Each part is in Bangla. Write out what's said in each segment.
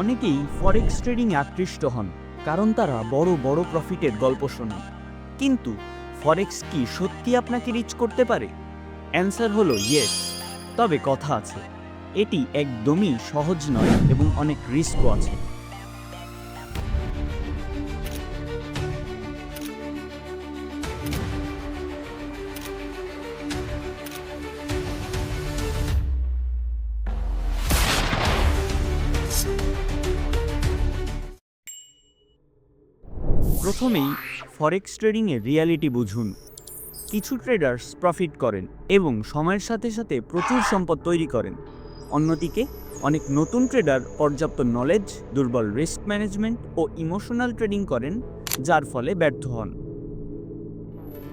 অনেকেই ফরেক্স ট্রেডিংয়ে আকৃষ্ট হন, কারণ তারা বড় বড় প্রফিটের গল্প শোনে। কিন্তু ফরেক্স কি সত্যি আপনাকে রিচ করতে পারে? অ্যান্সার হলো ইয়েস তবে কথা আছে। এটি একদমই সহজ নয় এবং অনেক রিস্কও আছে। প্রথমেই ফরেক্স ট্রেডিংয়ের রিয়ালিটি বুঝুন। কিছু ট্রেডার্স প্রফিট করেন এবং সময়ের সাথে সাথে প্রচুর সম্পদ তৈরি করেন। অন্যদিকে, অনেক নতুন ট্রেডার পর্যাপ্ত নলেজ দুর্বল রিস্ক ম্যানেজমেন্ট ও ইমোশনাল ট্রেডিং করেন, যার ফলে ব্যর্থ হন।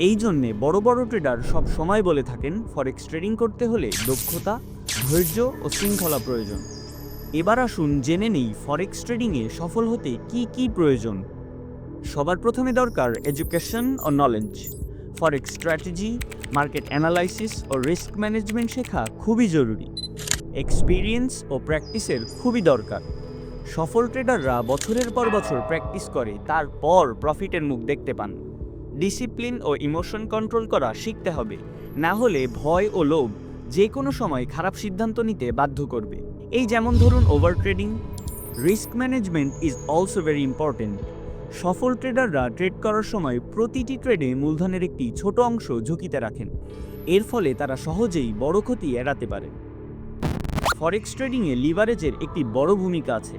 এই জন্যে বড় বড় ট্রেডার সব সময় বলে থাকেন ফরেক্স ট্রেডিং করতে হলে দক্ষতা, ধৈর্য ও শৃঙ্খলা প্রয়োজন। এবার আসুন জেনে নেই ফরেক্স ট্রেডিংয়ে সফল হতে কি কি প্রয়োজন। সবার প্রথমে দরকার এডুকেশন ও knowledge forex strategy market analysis ও রিস্ক ম্যানেজমেন্ট শেখা খুবই জরুরি। এক্সপিরিয়েন্স ও প্র্যাকটিসের খুবই দরকার। সফল ট্রেডাররা বছরের পর বছর প্র্যাকটিস করে, তারপর প্রফিটের মুখ দেখতে পান। ডিসিপ্লিন ও ইমোশন কন্ট্রোল করা শিখতে হবে। না হলে ভয় ও লোভ যে কোনো সময় খারাপ সিদ্ধান্ত নিতে বাধ্য করবে। এই যেমন ধরুন over trading risk management is also very important সফল ট্রেডাররা ট্রেড করার সময় প্রতিটি ট্রেডে মূলধনের একটি ছোট অংশ ঝুঁকিতে রাখেন। এর ফলে তারা সহজেই বড় ক্ষতি এড়াতে পারে। ফরেক্স ট্রেডিংয়ে লিভারেজের একটি বড় ভূমিকা আছে।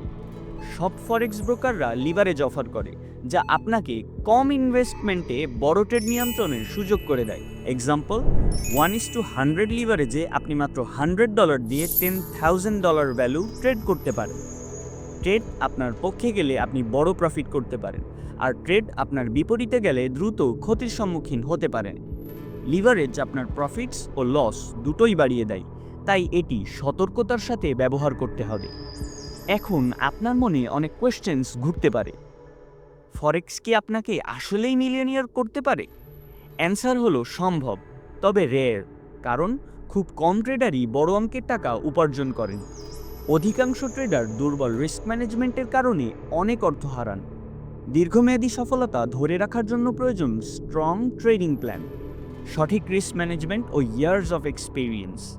সব ফরেক্স ব্রোকাররা লিভারেজ অফার করে, যা আপনাকে কম ইনভেস্টমেন্টে বড় ট্রেড নিয়ন্ত্রণের সুযোগ করে দেয়। Example one is two hundred লিভারেজে আপনি মাত্র হান্ড্রেড ডলার দিয়ে ten thousand dollar value trade করতে পারেন। ট্রেড আপনার পক্ষে গেলে আপনি বড় প্রফিট করতে পারেন। আর ট্রেড আপনার বিপরীতে গেলে দ্রুত ক্ষতির সম্মুখীন হতে পারেন। লিভারেজ আপনার প্রফিটস ও লস দুটোই বাড়িয়ে দেয়। তাই এটি সতর্কতার সাথে ব্যবহার করতে হবে। এখন আপনার মনে অনেক কোয়েশ্চেন্স ঘুরতে পারে। ফরেক্স কি আপনাকে আসলেই মিলিয়নিয়ার করতে পারে? অ্যান্সার হলো সম্ভব, তবে রেয়ার কারণ খুব কম ট্রেডারই বড় অঙ্কের টাকা উপার্জন করেন। অধিকাংশ ট্রেডার দুর্বল রিস্ক ম্যানেজমেন্টের কারণে অনেক অর্থ হারান। দীর্ঘমেয়াদী সফলতা ধরে রাখার জন্য প্রয়োজন স্ট্রং ট্রেডিং প্ল্যান সঠিক রিস্ক ম্যানেজমেন্ট ও ইয়ার্স অফ এক্সপিরিয়েন্স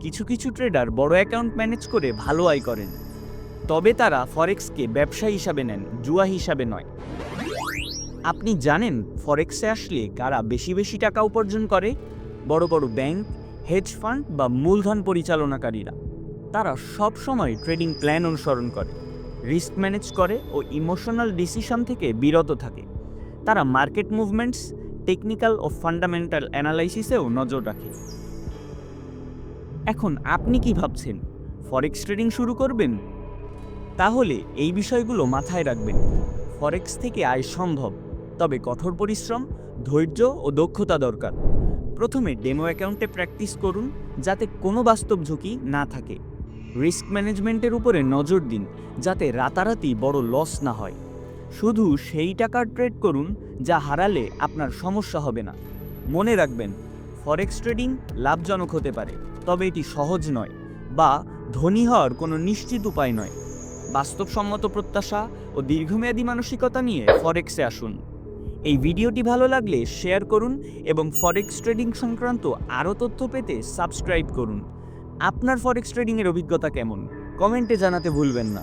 কিছু কিছু ট্রেডার বড় অ্যাকাউন্ট ম্যানেজ করে ভালো আয় করেন, তবে তারা ফরেক্সকে ব্যবসা হিসাবে নেন, জুয়া হিসাবে নয়। আপনি জানেন ফরেক্সে আসলে কারা বেশি বেশি টাকা উপার্জন করে? বড় বড় ব্যাংক হেজ ফান্ড বা মূলধন পরিচালনাকারীরা। তারা সব সময় ট্রেডিং প্ল্যান অনুসরণ করে, রিস্ক ম্যানেজ করে ও ইমোশনাল ডিসিশন থেকে বিরত থাকে। তারা মার্কেট মুভমেন্টস, টেকনিক্যাল ও ফান্ডামেন্টাল অ্যানালাইসিসেও নজর রাখে। এখন আপনি কি ভাবছেন? ফরেক্স ট্রেডিং শুরু করবেন? তাহলে এই বিষয়গুলো মাথায় রাখবেন। ফরেক্স থেকে আয় সম্ভব, তবে কঠোর পরিশ্রম, ধৈর্য ও দক্ষতা দরকার। প্রথমে ডেমো অ্যাকাউন্টে প্র্যাকটিস করুন, যাতে কোনো বাস্তব ঝুঁকি না থাকে। রিস্ক ম্যানেজমেন্টের উপরে নজর দিন, যাতে রাতারাতি বড় লস না হয়। শুধু সেই টাকার ট্রেড করুন, যা হারালে আপনার সমস্যা হবে না। মনে রাখবেন ফরেক্স ট্রেডিং লাভজনক হতে পারে, তবে এটি সহজ নয়, বা ধনী হওয়ার কোনো নিশ্চিত উপায় নয়। বাস্তবসম্মত প্রত্যাশা ও দীর্ঘমেয়াদী মানসিকতা নিয়ে ফরেক্সে আসুন। এই ভিডিওটি ভালো লাগলে শেয়ার করুন এবং ফরেক্স ট্রেডিং সংক্রান্ত আরও তথ্য পেতে সাবস্ক্রাইব করুন। আপনার ফরেক্স ট্রেডিংয়ের অভিজ্ঞতা কেমন? কমেন্টে জানাতে ভুলবেন না।